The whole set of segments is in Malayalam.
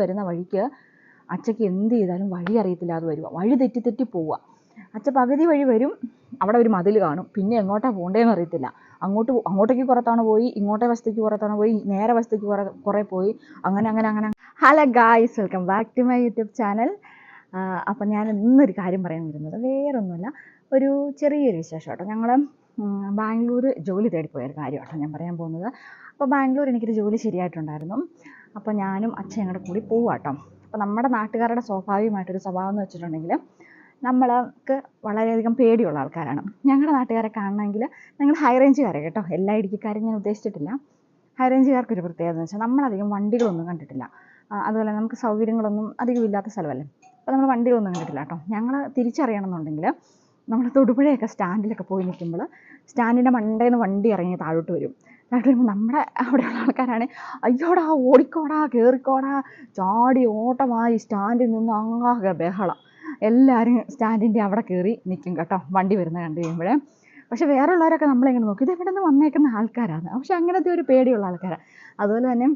വരുന്ന വഴിക്ക് അച്ഛക്ക് എന്ത് ചെയ്താലും വഴി അറിയത്തില്ലാതെ വരുക വഴി തെറ്റി തെറ്റി പോവുക അച്ഛ പകുതി വഴി വരും അവിടെ ഒരു മതിൽ കാണും. പിന്നെ എങ്ങോട്ടാണ് പോകേണ്ടതെന്ന് അറിയത്തില്ല. അങ്ങോട്ട് അങ്ങോട്ടേക്ക് കുറേ തവണ പോയി ഇങ്ങോട്ടേ വശത്തേക്ക് കുറേ തവണ പോയി നേരെ വശത്തേക്ക് കുറേ കുറേ പോയി. അങ്ങനെ അങ്ങനെ അങ്ങനെ hello guys welcome back to my YouTube channel അപ്പം ഞാൻ ഇന്നൊരു കാര്യം പറയാൻ വരുന്നത്. വേറൊന്നുമല്ല ഒരു ചെറിയൊരു വിശേഷം കേട്ടോ ഞങ്ങൾ ബാംഗ്ലൂർ ജോലി തേടിപ്പോയൊരു കാര്യം കേട്ടോ ഞാൻ പറയാൻ പോകുന്നത്. അപ്പോൾ ബാംഗ്ലൂർ എനിക്കൊരു ജോലി ശരിയായിട്ടുണ്ടായിരുന്നു. അപ്പോൾ ഞാനും അച്ഛൻ കൂടെ കൂടി പോവാട്ടോ. അപ്പോൾ നമ്മുടെ നാട്ടുകാരുടെ സ്വാഭാവികമായിട്ടൊരു സ്വഭാവം എന്ന് വെച്ചിട്ടുണ്ടെങ്കിൽ നമ്മൾക്ക് വളരെയധികം പേടിയുള്ള ആൾക്കാരാണ്. ഞങ്ങളുടെ നാട്ടുകാരെ കാണണമെങ്കിൽ ഞങ്ങൾ ഹൈ റേഞ്ചുകാരെ കേട്ടോ. എല്ലാ ഇടുക്കിക്കാരും ഞാൻ ഉദ്ദേശിച്ചിട്ടില്ല. ഹൈ റേഞ്ചുകാർക്കൊരു പ്രത്യേകത എന്ന് വെച്ചാൽ നമ്മളധികം വണ്ടികളൊന്നും കണ്ടിട്ടില്ല. അതുപോലെ നമുക്ക് സൗകര്യങ്ങളൊന്നും അധികം ഇല്ലാത്ത സ്ഥലമല്ലേ? അപ്പോൾ നമ്മൾ വണ്ടികളൊന്നും കണ്ടിട്ടില്ല കേട്ടോ. ഞങ്ങൾ തിരിച്ചറിയണമെന്നുണ്ടെങ്കിൽ നമ്മൾ തൊടുപുഴയൊക്കെ സ്റ്റാൻഡിലൊക്കെ പോയി നിൽക്കുമ്പോൾ സ്റ്റാൻഡിന്റെ മണ്ടേന്ന് വണ്ടി ഇറങ്ങി താഴോട്ട് വരും. താഴോട്ട് വരുമ്പോൾ നമ്മുടെ അവിടെയുള്ള ആൾക്കാരാണ് അയ്യോടാ ഓടിക്കോടാ കയറിക്കോടാ ചാടി ഓട്ടമായി സ്റ്റാൻഡിൽ നിന്ന് ആകെ ബഹളം. എല്ലാവരും സ്റ്റാൻഡിന്റെ അവിടെ കയറി നിൽക്കും കേട്ടോ വണ്ടി വരുന്നത് കണ്ടു കഴിയുമ്പോഴേ. പക്ഷെ വേറെ ഉള്ളവരൊക്കെ നമ്മളിങ്ങനെ നോക്കും ഇത് എവിടെ നിന്ന് വന്നേക്കുന്ന ആൾക്കാരാണ്. പക്ഷെ അങ്ങനത്തെ ഒരു പേടിയുള്ള ആൾക്കാരാണ് അതുപോലെ തന്നെ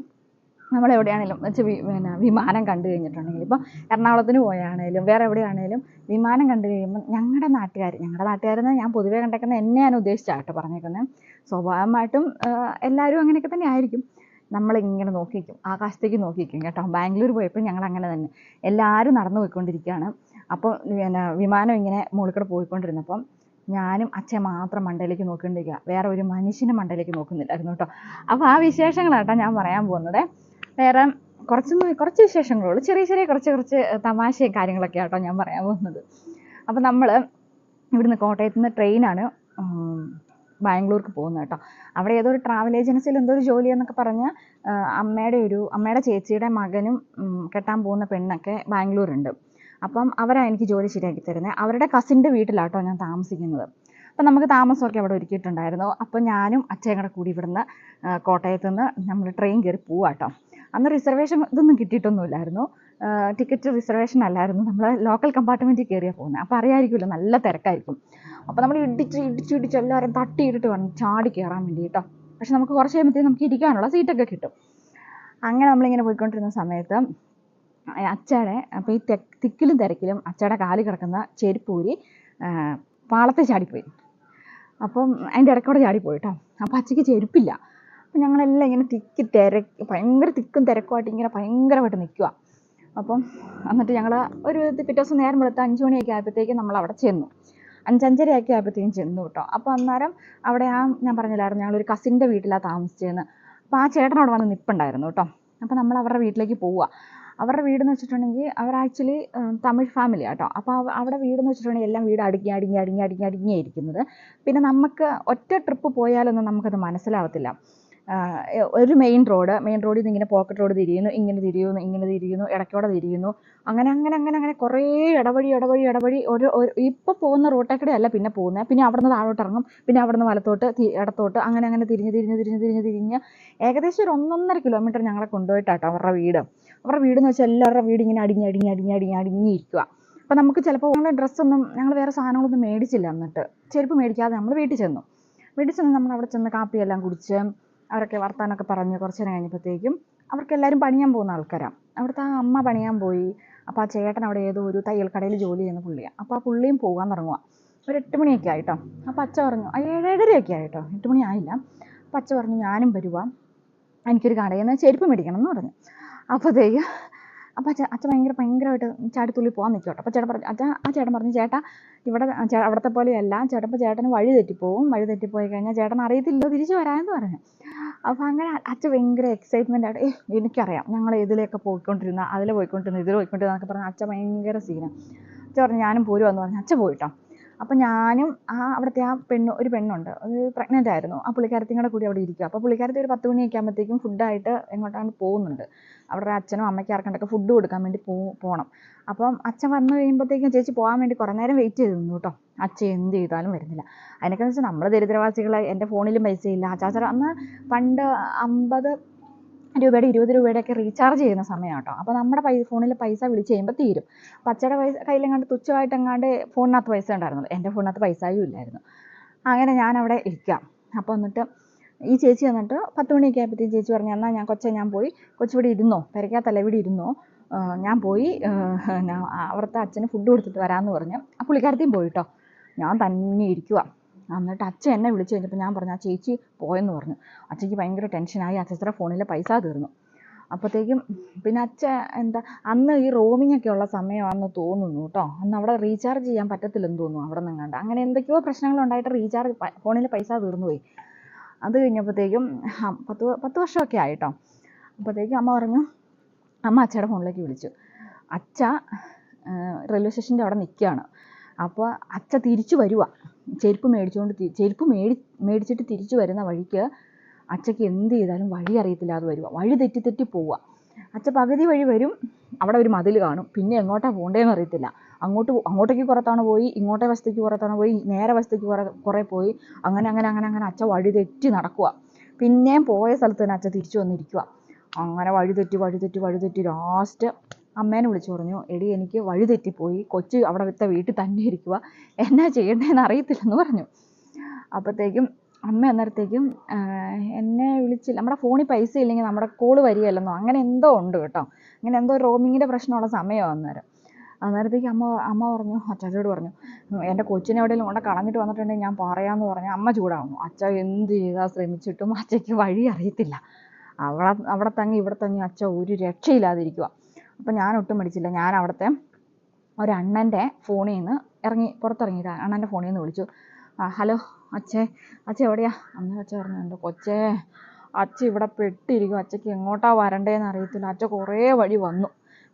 നമ്മൾ എവിടെയാണെങ്കിലും വെച്ച് പിന്നെ വിമാനം കണ്ടു കഴിഞ്ഞിട്ടുണ്ടെങ്കിൽ ഇപ്പോൾ എറണാകുളത്തിന് പോയാണേലും വേറെ എവിടെയാണേലും വിമാനം കണ്ടു കഴിയുമ്പോൾ ഞങ്ങളുടെ നാട്ടുകാർ ഞങ്ങളുടെ നാട്ടുകാരെന്ന് ഞാൻ പൊതുവേ കണ്ടേക്കുന്ന എന്നെ ഞാൻ ഉദ്ദേശിച്ചാട്ടോ പറഞ്ഞേക്കുന്നത് സ്വാഭാവികമായിട്ടും എല്ലാവരും അങ്ങനെയൊക്കെ തന്നെ ആയിരിക്കും. നമ്മളിങ്ങനെ നോക്കിക്കും ആകാശത്തേക്ക് നോക്കിക്കും കേട്ടോ. ബാംഗ്ലൂർ പോയപ്പോൾ ഞങ്ങൾ അങ്ങനെ തന്നെ. എല്ലാവരും നടന്നു പോയിക്കൊണ്ടിരിക്കുകയാണ് അപ്പോൾ പിന്നെ വിമാനം ഇങ്ങനെ മുകളിൽ പോയിക്കൊണ്ടിരുന്നപ്പം ഞാനും അച്ഛൻ മാത്രം മണ്ടയിലേക്ക് നോക്കിക്കൊണ്ടിരിക്കുക. വേറെ ഒരു മനുഷ്യനും മണ്ടയിലേക്ക് നോക്കുന്നില്ലായിരുന്നു കേട്ടോ. അപ്പോൾ ആ വിശേഷങ്ങളാട്ടോ ഞാൻ പറയാൻ പോകുന്നത്. വേറെ കുറച്ച് കുറച്ച് വിശേഷങ്ങളുള്ളൂ. ചെറിയ ചെറിയ കുറച്ച് കുറച്ച് തമാശയും കാര്യങ്ങളൊക്കെ ആട്ടോ ഞാൻ പറയാൻ പോകുന്നത്. അപ്പോൾ നമ്മൾ ഇവിടുന്ന് കോട്ടയത്ത് നിന്ന് ട്രെയിനാണ് ബാംഗ്ലൂർക്ക് പോകുന്നത് കേട്ടോ. അവിടെ ഏതോ ഒരു ട്രാവൽ ഏജൻസിയിൽ എന്തോ ഒരു ജോലി എന്നൊക്കെ പറഞ്ഞ് അമ്മയുടെ ഒരു അമ്മയുടെ ചേച്ചിയുടെ മകനും കെട്ടാൻ പോകുന്ന പെണ്ണൊക്കെ ബാംഗ്ലൂരുണ്ട്. അപ്പം അവരാണ് എനിക്ക് ജോലി ശരിയാക്കി തരുന്നത് അവരുടെ കസിന്റെ വീട്ടിലാട്ടോ ഞാൻ താമസിക്കുന്നത്. അപ്പം നമുക്ക് താമസമൊക്കെ അവിടെ ഒരുക്കിയിട്ടുണ്ടായിരുന്നു. അപ്പം ഞാനും അച്ഛനും കൂടെ കൂടി ഇവിടുന്ന് കോട്ടയത്ത് നിന്ന് നമ്മൾ ട്രെയിൻ കയറി പോവാട്ടോ അന്ന് റിസർവേഷൻ ഇതൊന്നും കിട്ടിയിട്ടൊന്നുമില്ലായിരുന്നു. ടിക്കറ്റ് റിസർവേഷൻ അല്ലായിരുന്നു. നമ്മൾ ലോക്കൽ കമ്പാർട്ട്മെന്റിൽ കയറിയാൽ പോകുന്നത് അപ്പോൾ അറിയാമായിരിക്കുമല്ലോ നല്ല തിരക്കായിരിക്കും. അപ്പോൾ നമ്മൾ ഇടിച്ച് ഇടിച്ച് ഇടിച്ച് എല്ലാവരും തട്ടിയിട്ടിട്ട് വേണം ചാടി കയറാൻ വേണ്ടി കേട്ടോ പക്ഷെ നമുക്ക് കുറച്ച് കഴിയുമ്പോഴത്തേക്കും നമുക്ക് ഇരിക്കാനുള്ള സീറ്റൊക്കെ കിട്ടും. അങ്ങനെ നമ്മളിങ്ങനെ പോയിക്കൊണ്ടിരുന്ന സമയത്ത് അച്ചയുടെ അപ്പോൾ ഈ തിക്കിലും തിരക്കിലും അച്ചയുടെ കാൽ കിടക്കുന്ന ചെരുപ്പൂരി പാളത്തെ ചാടിപ്പോയി. അപ്പം അതിന്റെ ഇടയ്ക്കൂടെ ചാടിപ്പോയി കേട്ടോ അപ്പോൾ അച്ചയ്ക്ക് ചെരുപ്പില്ല. അപ്പം ഞങ്ങളെല്ലാം ഇങ്ങനെ തിക്കി തിരക്ക് ഭയങ്കര തിക്കും തിരക്കുമായിട്ട് ഇങ്ങനെ ഭയങ്കരമായിട്ട് നിൽക്കുക അപ്പം എന്നിട്ട് ഞങ്ങൾ ഒരു പിറ്റേ ദിവസം നേരം വെളുത്ത് അഞ്ച് മണിയൊക്കെ ആയപ്പോഴത്തേക്കും നമ്മൾ അവിടെ ചെന്നു അഞ്ചഞ്ചരയൊക്കെ ആയപ്പോഴത്തേക്കും ചെന്നു കേട്ടോ. അപ്പോൾ അന്നേരം അവിടെ ആ ഞാൻ പറഞ്ഞില്ലായിരുന്നു ഞങ്ങളൊരു കസിന്റെ വീട്ടിലാണ് താമസിച്ചതെന്ന് അപ്പോൾ ആ ചേട്ടൻ അവിടെ വന്ന് നിൽപ്പുണ്ടായിരുന്നു കേട്ടോ. അപ്പോൾ നമ്മൾ അവരുടെ വീട്ടിലേക്ക് പോവുക അവരുടെ വീടെന്ന് വെച്ചിട്ടുണ്ടെങ്കിൽ അവർ ആക്ച്വലി തമിഴ് ഫാമിലി ആട്ടോ അപ്പോൾ അവ- അവിടെ വീടെന്ന് വെച്ചിട്ടുണ്ടെങ്കിൽ എല്ലാം വീട് അടുങ്ങി അടുങ്ങി അടുങ്ങി അടുങ്ങി അടുങ്ങിയായിരിക്കുന്നത് പിന്നെ നമുക്ക് ഒറ്റ ട്രിപ്പ് പോയാലൊന്നും നമുക്കത് മനസ്സിലാവത്തില്ല. ഒരു മെയിൻ റോഡ് മെയിൻ റോഡിൽ നിന്ന് ഇങ്ങനെ പോക്കറ്റ് റോഡ് തിരിയുന്നു ഇങ്ങനെ തിരിയുന്നു ഇങ്ങനെ തിരിയുന്നു ഇടയ്ക്കൂടെ തിരിയുന്നു. അങ്ങനെ അങ്ങനെ അങ്ങനെ അങ്ങനെ കുറേ ഇടവഴി ഇടവഴി ഇടവഴി ഒരു ഇപ്പോൾ പോകുന്ന റോട്ടേക്കൂടെ അല്ല പിന്നെ പോകുന്നത് പിന്നെ അവിടെ നിന്ന് താഴോട്ട് ഇറങ്ങും പിന്നെ അവിടെ നിന്ന് വലത്തോട്ട് ഇടത്തോട്ട് അങ്ങനെ അങ്ങനെ തിരിഞ്ഞ് തിരിഞ്ഞ് തിരിഞ്ഞ് തിരിഞ്ഞ് തിരിഞ്ഞ്. ഏകദേശം ഒരു ഒന്നൊന്നര കിലോമീറ്റർ ഞങ്ങളെ കൊണ്ടുപോയിട്ടാട്ടോ അവരുടെ വീട്. അവരുടെ എന്ന് വെച്ചാൽ എല്ലാവരുടെ വീട് ഇങ്ങനെ അടിഞ്ഞ് അടിഞ്ഞ് അടിഞ്ഞ് അടിഞ്ഞ് അടിഞ്ഞിരിക്കുക അപ്പോൾ നമുക്ക് ചിലപ്പോൾ ഞങ്ങളുടെ ഡ്രസ്സൊന്നും ഞങ്ങൾ വേറെ സാധനങ്ങളൊന്നും മേടിച്ചില്ല എന്നിട്ട്. ചെരുപ്പ് മേടിക്കാതെ നമ്മൾ വീട്ടിൽ ചെന്നു. വീട്ടിൽ ചെന്ന് നമ്മൾ അവിടെ ചെന്ന് കാപ്പിയെല്ലാം കുടിച്ച് അവരൊക്കെ വർത്തമാനമൊക്കെ പറഞ്ഞ് കുറച്ച് നേരം കഴിഞ്ഞപ്പോഴത്തേക്കും അവർക്ക് എല്ലാവരും പണിയാൻ പോകുന്ന ആൾക്കാരാണ് അവിടുത്തെ ആ അമ്മ പണിയാൻ പോയി. അപ്പോൾ ആ ചേട്ടൻ അവിടെ ഏതോ ഒരു തയ്യൽ കടയിൽ ജോലി ചെയ്യുന്ന പുള്ളിയാണ് അപ്പോൾ ആ പുള്ളിയും പോകാൻ തുടങ്ങുക ഒരു എട്ട് മണിയൊക്കെ ആയിട്ടോ. അപ്പോൾ അച്ഛ പറഞ്ഞു ആ ഏഴേഴരയൊക്കെ ആയിട്ടോ. എട്ട് മണി ആയില്ല. അപ്പോൾ അച്ഛ പറഞ്ഞു ഞാനും വരുവാ. എനിക്കൊരു കടയിൽ നിന്ന് ചെരുപ്പ് മേടിക്കണം എന്ന് പറഞ്ഞു. അപ്പോഴത്തേക്ക് അപ്പോൾ അച്ഛൻ അച്ഛൻ ഭയങ്കര ഭയങ്കരമായിട്ട് ചാടിത്തുള്ളി പോകാൻ നിൽക്കും കേട്ടോ. അപ്പോൾ ചേട്ടൻ പറഞ്ഞു അച്ഛൻ ആ ചേട്ടൻ പറഞ്ഞു ചേട്ടാ ഇവിടെ അവിടുത്തെ പോലെയല്ല. ചേട്ടപ്പോൾ ചേട്ടന് വഴി തെറ്റിപ്പോവും. വഴി തെറ്റിപ്പോയി കഴിഞ്ഞാൽ ചേട്ടൻ അറിയത്തില്ല തിരിച്ചു വരാമെന്ന് പറഞ്ഞു. അപ്പോൾ അങ്ങനെ അച്ഛൻ ഭയങ്കര എക്സൈറ്റ്മെന്റ് ആയിട്ട് ഏ എനിക്കറിയാം. ഞങ്ങൾ ഇതിലേക്ക് പോയിക്കൊണ്ടിരുന്ന അതിൽ പോയിക്കൊണ്ടിരുന്ന ഇതിൽ പോയിക്കൊണ്ടിരുന്ന എന്നൊക്കെ പറഞ്ഞാൽ അച്ഛൻ ഭയങ്കര സീനാണ് അച്ഛൻ പറഞ്ഞു ഞാനും പോരുവാന്ന് പറഞ്ഞു. അച്ഛൻ പോയിട്ടോ? അപ്പോൾ ഞാനും ആ അവിടുത്തെ ആ പെണ്ണ് ഒരു പെണ്ണുണ്ട്. അത് പ്രഗ്നന്റ് ആയിരുന്നു. ആ പുള്ളിക്കാരത്തിയും കൂടെ കൂടി അവിടെ ഇരിക്കുക അപ്പോൾ പുള്ളിക്കാരത്തി ഒരു പത്ത് മണിയൊക്കെ ആകുമ്പോഴത്തേക്കും ഫുഡായിട്ട് എങ്ങോട്ടാണ് പോകുന്നുണ്ട്. അവരുടെ അച്ഛനും അമ്മയ്ക്ക് ആർക്കണ്ടൊക്കെ ഫുഡ് കൊടുക്കാൻ വേണ്ടി പോ പോകണം അപ്പം അച്ഛൻ വന്നു കഴിയുമ്പോഴത്തേക്കും ചേച്ചി പോകാൻ വേണ്ടി കുറേ നേരം വെയിറ്റ് ചെയ്ത് കേട്ടോ. അച്ഛൻ എന്ത് ചെയ്താലും വരുന്നില്ല. അതിനൊക്കെ വെച്ചാൽ നമ്മൾ ദരിദ്രവാസികൾ എന്റെ ഫോണിലും പൈസയില്ല. അച്ചാച്ചൻ അന്ന് പണ്ട് അമ്പത് രൂപയുടെ ഇരുപത് രൂപയുടെ ഒക്കെ റീചാർജ് ചെയ്യുന്ന സമയം കേട്ടോ അപ്പോൾ നമ്മുടെ പൈ ഫോണിൽ പൈസ വിളിച്ച് കഴിയുമ്പോൾ തീരും. അപ്പോൾ അച്ഛയുടെ പൈസ കയ്യിലെങ്ങാണ്ട് തുച്ഛമായിട്ട് എങ്ങാണ്ട് ഫോണിനകത്ത് പൈസ ഉണ്ടായിരുന്നുള്ളൂ എന്റെ ഫോണിനകത്ത് പൈസയും ഇല്ലായിരുന്നു. അങ്ങനെ ഞാൻ അവിടെ ഇരിക്കാം. അപ്പോൾ എന്നിട്ട് ഈ ചേച്ചി വന്നിട്ട് പത്ത് മണിയൊക്കെ ആയപ്പോഴത്തേ ചേച്ചി പറഞ്ഞു എന്നാൽ ഞാൻ കൊച്ചെ ഞാൻ പോയി. കൊച്ചിവിടെ ഇരുന്നോ? പെരയ്ക്കകത്തല്ല ഇവിടെ ഇരുന്നോ? ഞാൻ പോയി. അവിടുത്തെ അച്ഛന് ഫുഡ് കൊടുത്തിട്ട് വരാമെന്ന് പറഞ്ഞു. ആ പുള്ളിക്കാരത്തെയും പോയിട്ടോ. ഞാൻ തന്നെ ഇരിക്കുക എന്നിട്ട് അച്ഛൻ എന്നെ വിളിച്ചു കഴിഞ്ഞപ്പോൾ ഞാൻ പറഞ്ഞു ആ ചേച്ചി പോയെന്ന് പറഞ്ഞു. അച്ഛയ്ക്ക് ഭയങ്കര ടെൻഷനായി അച്ഛത്ര ഫോണിലെ പൈസ തീർന്നു. അപ്പോഴത്തേക്കും പിന്നെ അച്ഛ എന്താ അന്ന് ഈ റോമിംഗ് ഒക്കെ ഉള്ള സമയമാണെന്ന് തോന്നുന്നു കേട്ടോ അന്ന് അവിടെ റീചാർജ് ചെയ്യാൻ പറ്റത്തില്ലെന്ന് തോന്നുന്നു അവിടെ നിന്നങ്ങാണ്ട് അങ്ങനെ എന്തൊക്കെയോ പ്രശ്നങ്ങളുണ്ടായിട്ട് റീചാർജ് ഫോണിൽ പൈസ തീർന്നു പോയി. അത് കഴിഞ്ഞപ്പോഴത്തേക്കും പത്ത് പത്ത് വർഷമൊക്കെ ആയിട്ടോ അപ്പോഴത്തേക്കും അമ്മ പറഞ്ഞു അമ്മ അച്ഛയുടെ ഫോണിലേക്ക് വിളിച്ചു. അച്ഛ റെയിൽവേ സ്റ്റേഷന്റെ അവിടെ നിൽക്കുകയാണ് അപ്പോൾ അച്ഛ തിരിച്ചു വരുക ചെരുപ്പ് മേടിച്ചുകൊണ്ട് ചെരുപ്പ് മേടി മേടിച്ചിട്ട് തിരിച്ചു വരുന്ന വഴിക്ക് അച്ഛക്ക് എന്ത് ചെയ്താലും വഴി അറിയത്തില്ലാതെ വരിക വഴി തെറ്റി തെറ്റി പോവുക അച്ഛ പകുതി വഴി വരും അവിടെ ഒരു മതിൽ കാണും. പിന്നെ എങ്ങോട്ടാണ് പോകേണ്ടതെന്ന് അറിയത്തില്ല. അങ്ങോട്ട് അങ്ങോട്ടേക്ക് പുറത്താണ് പോയി ഇങ്ങോട്ടേ വശത്തേക്ക് പുറത്താണ് പോയി നേരെ വശത്തേക്ക് കുറേ കുറേ പോയി അങ്ങനെ അങ്ങനെ അങ്ങനെ അങ്ങനെ അച്ഛ വഴി തെറ്റി നടക്കുക പിന്നെയും പോയ സ്ഥലത്ത് തന്നെ അച്ഛ തിരിച്ചു വന്നിരിക്കുക അങ്ങനെ വഴി തെറ്റി വഴി തെറ്റി വഴി തെറ്റി ലാസ്റ്റ് അമ്മേനെ വിളിച്ചു പറഞ്ഞു എടി എനിക്ക് വഴി തെറ്റിപ്പോയി. കൊച്ച് അവിടുത്തെ വീട്ടിൽ തന്നെ ഇരിക്കുക എന്നാ ചെയ്യേണ്ടതെന്ന് അറിയത്തില്ലെന്ന് പറഞ്ഞു. അപ്പോഴത്തേക്കും അമ്മ അന്നേരത്തേക്കും എന്നെ വിളിച്ചില്ല നമ്മുടെ ഫോണിൽ പൈസ ഇല്ലെങ്കിൽ നമ്മുടെ കോൾ വരികയല്ലെന്നോ അങ്ങനെ എന്തോ ഉണ്ട് കേട്ടോ. അങ്ങനെ എന്തോ റോമിങ്ങിന്റെ പ്രശ്നമുള്ള സമയമാണ് അന്നേരം. അന്നേരത്തേക്ക് അമ്മ അമ്മ പറഞ്ഞു അച്ചാച്ചയോട് പറഞ്ഞു "ഉം, എന്റെ കൊച്ചിനെ എവിടെയെങ്കിലും കൊണ്ട് കളഞ്ഞിട്ട് വന്നിട്ടുണ്ടെങ്കിൽ ഞാൻ പറയാമെന്ന് പറഞ്ഞു അമ്മ ചൂടാവുന്നു. അച്ഛ എന്ത് ചെയ്താൽ ശ്രമിച്ചിട്ടും അച്ഛയ്ക്ക് വഴി അറിയത്തില്ല. അവിടെ അവിടെ തങ്ങി ഇവിടെ തങ്ങി അച്ഛ ഒരു രക്ഷയില്ലാതിരിക്കുക അപ്പം ഞാൻ ഒട്ടും മടിച്ചില്ല ഞാൻ അവിടുത്തെ ഒരണ്ണന്റെ ഫോണിൽ നിന്ന് ഇറങ്ങി പുറത്തിറങ്ങിയിട്ട് അണ്ണന്റെ ഫോണിൽ നിന്ന് വിളിച്ചു. ഹലോ അച്ഛേ അച്ഛ എവിടെയാ? അമ്മ അച്ഛ പറഞ്ഞു എന്റെ കൊച്ചേ അച്ഛ ഇവിടെ പെട്ടിരിക്കും അച്ഛക്ക് എങ്ങോട്ടാ വരണ്ടേന്ന് അറിയത്തില്ല. അച്ഛ കുറേ വഴി വന്നു.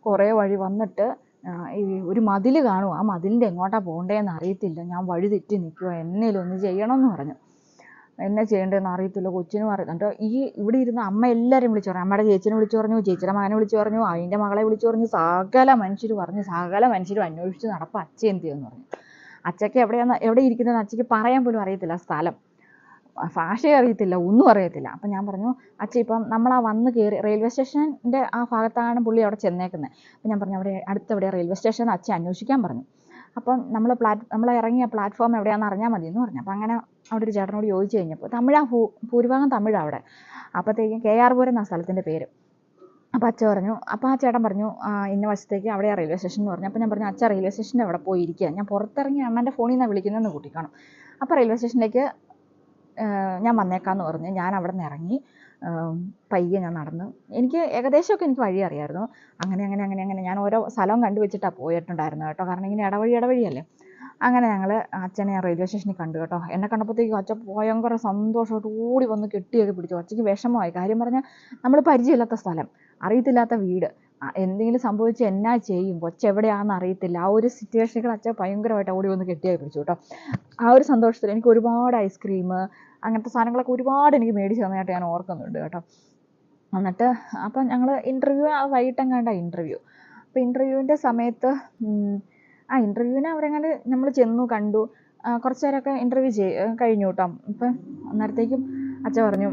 കുറേ വഴി വന്നിട്ട് ഈ ഒരു മതിൽ കാണും. ആ മതിലിന്റെ എങ്ങോട്ടാ പോകണ്ടേന്ന് അറിയത്തില്ല. ഞാൻ വഴി തെറ്റി നിൽക്കുക എന്നേലും ഒന്ന് ചെയ്യണമെന്ന് പറഞ്ഞു. എന്നെ ചെയ്യേണ്ടതെന്ന് അറിയത്തില്ല. കൊച്ചിനും അറിയാം ഈ ഇവിടെ ഇരുന്ന് അമ്മ എല്ലാവരും വിളിച്ചു പറഞ്ഞു. അമ്മയുടെ ചേച്ചിനെ വിളിച്ചു പറഞ്ഞു ചേച്ചിയുടെ മകനെ വിളിച്ചു പറഞ്ഞു അതിന്റെ മകളെ വിളിച്ചു പറഞ്ഞു സകല മനുഷ്യർ പറഞ്ഞു സകല മനുഷ്യരും അന്വേഷിച്ച് നടപ്പം അച്ഛ എന്ത് ചെയ്യുമെന്ന് പറഞ്ഞു. അച്ഛക്ക് എവിടെയാന്ന് എവിടെ ഇരിക്കുന്നതെന്ന് അച്ഛക്ക് പറയാൻ പോലും അറിയത്തില്ല സ്ഥലം. ഭാഷ അറിയത്തില്ല ഒന്നും അറിയത്തില്ല. അപ്പം ഞാൻ പറഞ്ഞു അച്ഛ ഇപ്പം നമ്മൾ ആ വന്ന് കയറി റെയിൽവേ സ്റ്റേഷന്റെ ആ ഭാഗത്താണ് പുള്ളി അവിടെ ചെന്നേക്കുന്നത് അപ്പം ഞാൻ പറഞ്ഞു അവിടെ അടുത്തവിടെ റെയിൽവേ സ്റ്റേഷൻ അച്ഛൻ അന്വേഷിക്കാൻ പറഞ്ഞു. അപ്പം നമ്മൾ പ്ലാറ്റ് നമ്മൾ ഇറങ്ങിയ പ്ലാറ്റ്ഫോം എവിടെയാണെന്ന് അറിഞ്ഞാൽ മതി എന്ന് പറഞ്ഞു. അപ്പം അങ്ങനെ അവിടെ ഒരു ചേട്ടനോട് ചോദിച്ചു കഴിഞ്ഞപ്പോൾ തമിഴാ ഭൂ ഭൂരിഭാഗം തമിഴാണ് അവിടെ. അപ്പോഴത്തേക്കും കെ ആർ പുരം എന്നാണ് സ്ഥലത്തിന്റെ പേര്. അപ്പോൾ അച്ഛ പറഞ്ഞു അപ്പോൾ ആ ചേട്ടൻ പറഞ്ഞു ഇന്ന വശത്തേക്ക് അവിടെ റെയിൽവേ സ്റ്റേഷൻ എന്ന് പറഞ്ഞു. അപ്പോൾ ഞാൻ പറഞ്ഞു അച്ഛ റെയിൽവേ സ്റ്റേഷന്റെ അവിടെ പോയി ഇരിക്കുക ഞാൻ പുറത്തിറങ്ങി അണ്ണന്റെ ഫോണിൽ നിന്നാണ് വിളിക്കുന്നതെന്ന് കൂട്ടിക്കാണും. അപ്പോൾ റെയിൽവേ സ്റ്റേഷനിലേക്ക് ഞാൻ വന്നേക്കാന്ന് പറഞ്ഞു ഞാൻ അവിടെ നിന്ന് ഇറങ്ങി പയ്യെ ഞാൻ നടന്നു. എനിക്ക് ഏകദേശമൊക്കെ എനിക്ക് വഴി അറിയായിരുന്നു. അങ്ങനെ അങ്ങനെ അങ്ങനെ അങ്ങനെ ഞാൻ ഓരോ സ്ഥലവും കണ്ടുവച്ചിട്ടാണ് പോയിട്ടുണ്ടായിരുന്നു കേട്ടോ. കാരണം ഇങ്ങനെ ഇടവഴി ഇടവഴിയല്ലേ. അങ്ങനെ ഞങ്ങൾ അച്ഛനെ ഞാൻ റെയിൽവേ സ്റ്റേഷനിൽ കണ്ടു കേട്ടോ. എന്നെ കണ്ടപ്പോഴത്തേക്കും അച്ഛൻ ഭയങ്കര സന്തോഷമായിട്ട് ഓടി വന്ന് കെട്ടിയൊക്കെ പിടിച്ചു. അച്ഛയ്ക്ക് വിഷമമായി. കാര്യം പറഞ്ഞാൽ നമ്മൾ പരിചയമില്ലാത്ത സ്ഥലം അറിയത്തില്ലാത്ത വീട്. എന്തെങ്കിലും സംഭവിച്ച് എന്നാ ചെയ്യും? കൊച്ചെവിടെയാണെന്ന് അറിയത്തില്ല. ആ ഒരു സിറ്റുവേഷനിൽ അച്ഛൻ ഭയങ്കരമായിട്ട് ഓടി വന്ന് കെട്ടിയായി പിടിച്ചു കേട്ടോ. ആ ഒരു സന്തോഷത്തിൽ എനിക്ക് ഒരുപാട് ഐസ്ക്രീം അങ്ങനത്തെ സാധനങ്ങളൊക്കെ ഒരുപാട് എനിക്ക് മേടിച്ച് തന്നതായിട്ട് ഞാൻ ഓർക്കുന്നുണ്ട് കേട്ടോ. എന്നിട്ട് അപ്പം ഞങ്ങൾ ഇന്റർവ്യൂ ആ വൈകിട്ടെങ്ങാണ്ടാ ഇന്റർവ്യൂ അപ്പോൾ ഇന്റർവ്യൂവിന്റെ സമയത്ത് ആ ഇന്റർവ്യൂവിന് അവരങ്ങനെ നമ്മൾ ചെന്നു കണ്ടു. കുറച്ച് നേരമൊക്കെ ഇന്റർവ്യൂ ചെയ് കഴിഞ്ഞു കേട്ടോ അപ്പം അന്നേരത്തേക്കും അച്ഛൻ പറഞ്ഞു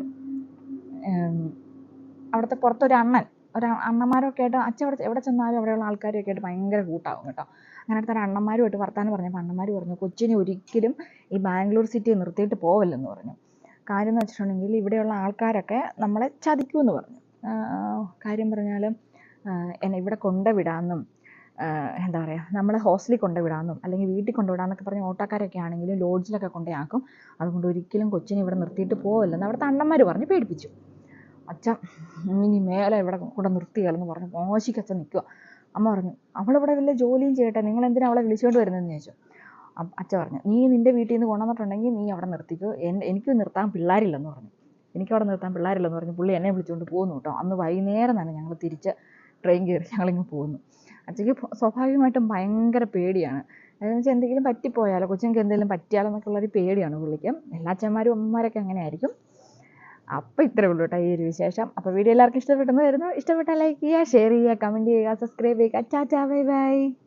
അവിടുത്തെ പുറത്തൊരു അണ്ണൻ ഒരു അണ്ണന്മാരൊക്കെ ആയിട്ട് അച്ഛൻ അവിടെ എവിടെ ചെന്നാലും അവിടെയുള്ള ആൾക്കാരൊക്കെ ആയിട്ട് ഭയങ്കര കൂട്ടാവും കേട്ടോ. അങ്ങനത്തെ ഒരു അണ്ണന്മാരുമായിട്ട് വർത്താനം പറഞ്ഞപ്പോൾ അണ്ണന്മാർ പറഞ്ഞു കൊച്ചിനെ ഒരിക്കലും ഈ ബാംഗ്ലൂർ സിറ്റി നിർത്തിയിട്ട് പോവല്ലെന്ന് പറഞ്ഞു. കാര്യം എന്ന് വെച്ചിട്ടുണ്ടെങ്കിൽ ഇവിടെയുള്ള ആൾക്കാരൊക്കെ നമ്മളെ ചതിക്കുമെന്ന് പറഞ്ഞു. കാര്യം പറഞ്ഞാൽ എന്നെ ഇവിടെ കൊണ്ടുവിടാമെന്നും എന്താ പറയുക നമ്മളെ ഹോസ്റ്റലിൽ കൊണ്ടുവിടാമെന്നും അല്ലെങ്കിൽ വീട്ടിൽ കൊണ്ടുവിടാമെന്നൊക്കെ പറഞ്ഞ് ഓട്ടോക്കാരൊക്കെ ആണെങ്കിലും ലോഡ്ജിലൊക്കെ കൊണ്ടുപോയാക്കും അതുകൊണ്ട് ഒരിക്കലും കൊച്ചിനെ ഇവിടെ നിർത്തിയിട്ട് പോകല്ലെന്ന് അവിടുത്തെ അണ്ണന്മാർ പറഞ്ഞ് പേടിപ്പിച്ചു. അച്ഛൻ ഇനി മേലെ ഇവിടെ കൊണ്ട് നിർത്തിയാലെന്ന് പറഞ്ഞു മോശിക്ക് അച്ഛൻ നിൽക്കുക അമ്മ പറഞ്ഞു അവളിവിടെ വല്ല ജോലിയും ചെയ്യട്ടെ നിങ്ങൾ എന്തിനാ അവളെ വിളിച്ചുകൊണ്ട് വരുന്നതെന്ന് ചോദിച്ചു. അച്ഛ പറഞ്ഞു നീ നിന്റെ വീട്ടിൽ നിന്ന് കൊണ്ടുവന്നിട്ടുണ്ടെങ്കിൽ നീ അവിടെ നിർത്തിക്കോ. എനിക്ക് നിർത്താൻ പിള്ളേരില്ലെന്ന് പറഞ്ഞു. എനിക്ക് അവിടെ നിർത്താൻ പിള്ളേരില്ലെന്ന് പറഞ്ഞു. പുള്ളി എന്നെ വിളിച്ചുകൊണ്ട് പോകുന്നു കേട്ടോ. അന്ന് വൈകുന്നേരം തന്നെ ഞങ്ങൾ തിരിച്ച് ട്രെയിൻ കയറി ഞങ്ങളിങ്ങ് പോകുന്നു. അച്ഛക്ക് സ്വാഭാവികമായിട്ടും ഭയങ്കര പേടിയാണ്. അതെന്ന് വെച്ചാൽ എന്തെങ്കിലും പറ്റിപ്പോയാലോ കൊച്ചുങ്ങൾക്ക് എന്തെങ്കിലും പറ്റിയാലോ എന്നൊക്കെ ഉള്ളൊരു പേടിയാണ് പുള്ളിക്ക്. എല്ലാ അച്ഛന്മാരും അമ്മമാരൊക്കെ അങ്ങനെ ആയിരിക്കും അപ്പോൾ ഇത്രേ ഉള്ളൂ കേട്ടോ ഈ ഒരു വിശേഷം. അപ്പോൾ വീഡിയോ എല്ലാവർക്കും ഇഷ്ടപ്പെട്ടെന്ന് വരുന്നു ഇഷ്ടപ്പെട്ടാൽ ലൈക്ക് ചെയ്യുക ഷെയർ ചെയ്യുക കമന്റ് ചെയ്യുക സബ്സ്ക്രൈബ് ചെയ്യുക. Tata bye bye